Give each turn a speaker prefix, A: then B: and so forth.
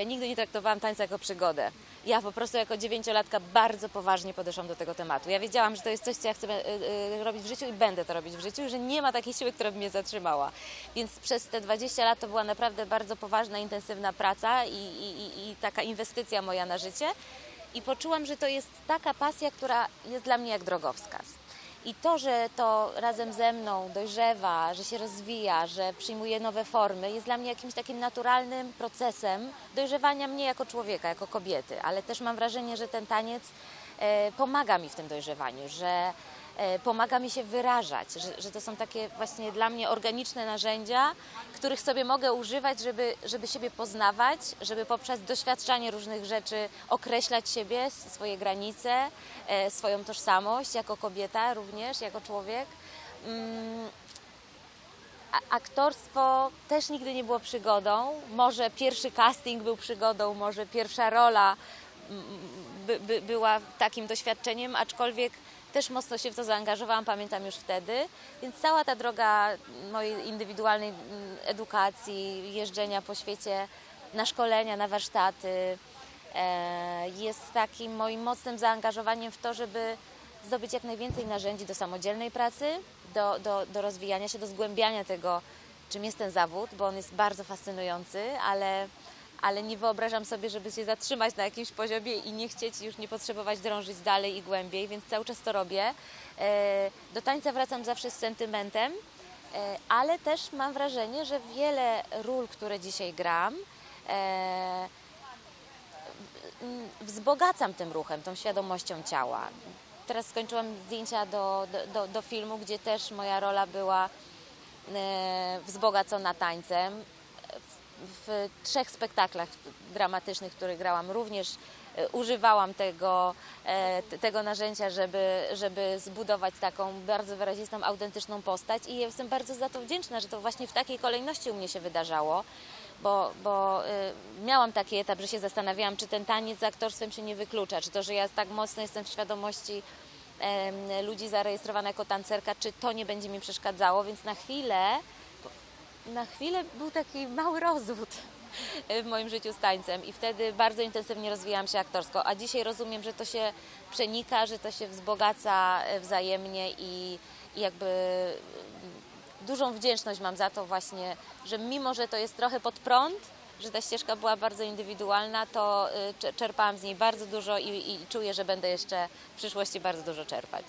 A: Ja nigdy nie traktowałam tańca jako przygodę. Ja po prostu jako dziewięciolatka bardzo poważnie podeszłam do tego tematu. Ja wiedziałam, że to jest coś, co ja chcę y, y, robić w życiu i będę to robić w życiu, że nie ma takiej siły, która by mnie zatrzymała. Więc przez te 20 lat to była naprawdę bardzo poważna, intensywna praca i, i- i taka inwestycja moja na życie. I poczułam, że to jest taka pasja, która jest dla mnie jak drogowskaz. I to, że to razem ze mną dojrzewa, że się rozwija, że przyjmuje nowe formy, jest dla mnie jakimś takim naturalnym procesem dojrzewania mnie jako człowieka, jako kobiety. Ale też mam wrażenie, że ten taniec e, pomaga mi w tym dojrzewaniu, że pomaga mi się wyrażać, że, że to są takie właśnie dla mnie organiczne narzędzia, których sobie mogę używać, żeby, żeby siebie poznawać, żeby poprzez doświadczanie różnych rzeczy określać siebie, swoje granice, e, swoją tożsamość jako kobieta również, jako człowiek. Mm, a- Aktorstwo też nigdy nie było przygodą. Może pierwszy casting był przygodą, może pierwsza rola mm, by, by, była takim doświadczeniem, aczkolwiek też mocno się w to zaangażowałam, pamiętam już wtedy. Więc cała ta droga mojej indywidualnej mm, edukacji, jeżdżenia po świecie na szkolenia, na warsztaty, e, jest takim moim mocnym zaangażowaniem w to, żeby zdobyć jak najwięcej narzędzi do samodzielnej pracy, do, do, do rozwijania się, do zgłębiania tego, czym jest ten zawód, bo on jest bardzo fascynujący, ale, ale nie wyobrażam sobie, żeby się zatrzymać na jakimś poziomie i nie chcieć już nie potrzebować drążyć dalej i głębiej, więc cały czas to robię. E, Do tańca wracam zawsze z sentymentem, e, ale też mam wrażenie, że wiele ról, które dzisiaj gram, e, wzbogacam tym ruchem, tą świadomością ciała. Teraz skończyłam zdjęcia do, do, do, filmu, gdzie też moja rola była wzbogacona tańcem. W, trzech spektaklach dramatycznych, które grałam, również e, używałam tego, e, tego narzędzia, żeby, żeby zbudować taką bardzo wyrazistą, autentyczną postać. I jestem bardzo za to wdzięczna, że to właśnie w takiej kolejności u mnie się wydarzało, bo, bo y, miałam taki etap, że się zastanawiałam, czy ten taniec z aktorstwem się nie wyklucza, czy to, że ja tak mocno jestem w świadomości ludzi zarejestrowana jako tancerka, czy to nie będzie mi przeszkadzało, więc na chwilę na chwilę był taki mały rozwód w moim życiu z tańcem i wtedy bardzo intensywnie rozwijałam się aktorsko, a dzisiaj rozumiem, że to się przenika, że to się wzbogaca e, wzajemnie i, i jakby mm, dużą wdzięczność mam za to właśnie, że mimo, że to jest trochę pod prąd, że ta ścieżka była bardzo indywidualna, to cze- czerpałam z niej bardzo dużo i, i czuję, że będę jeszcze w przyszłości bardzo dużo czerpać.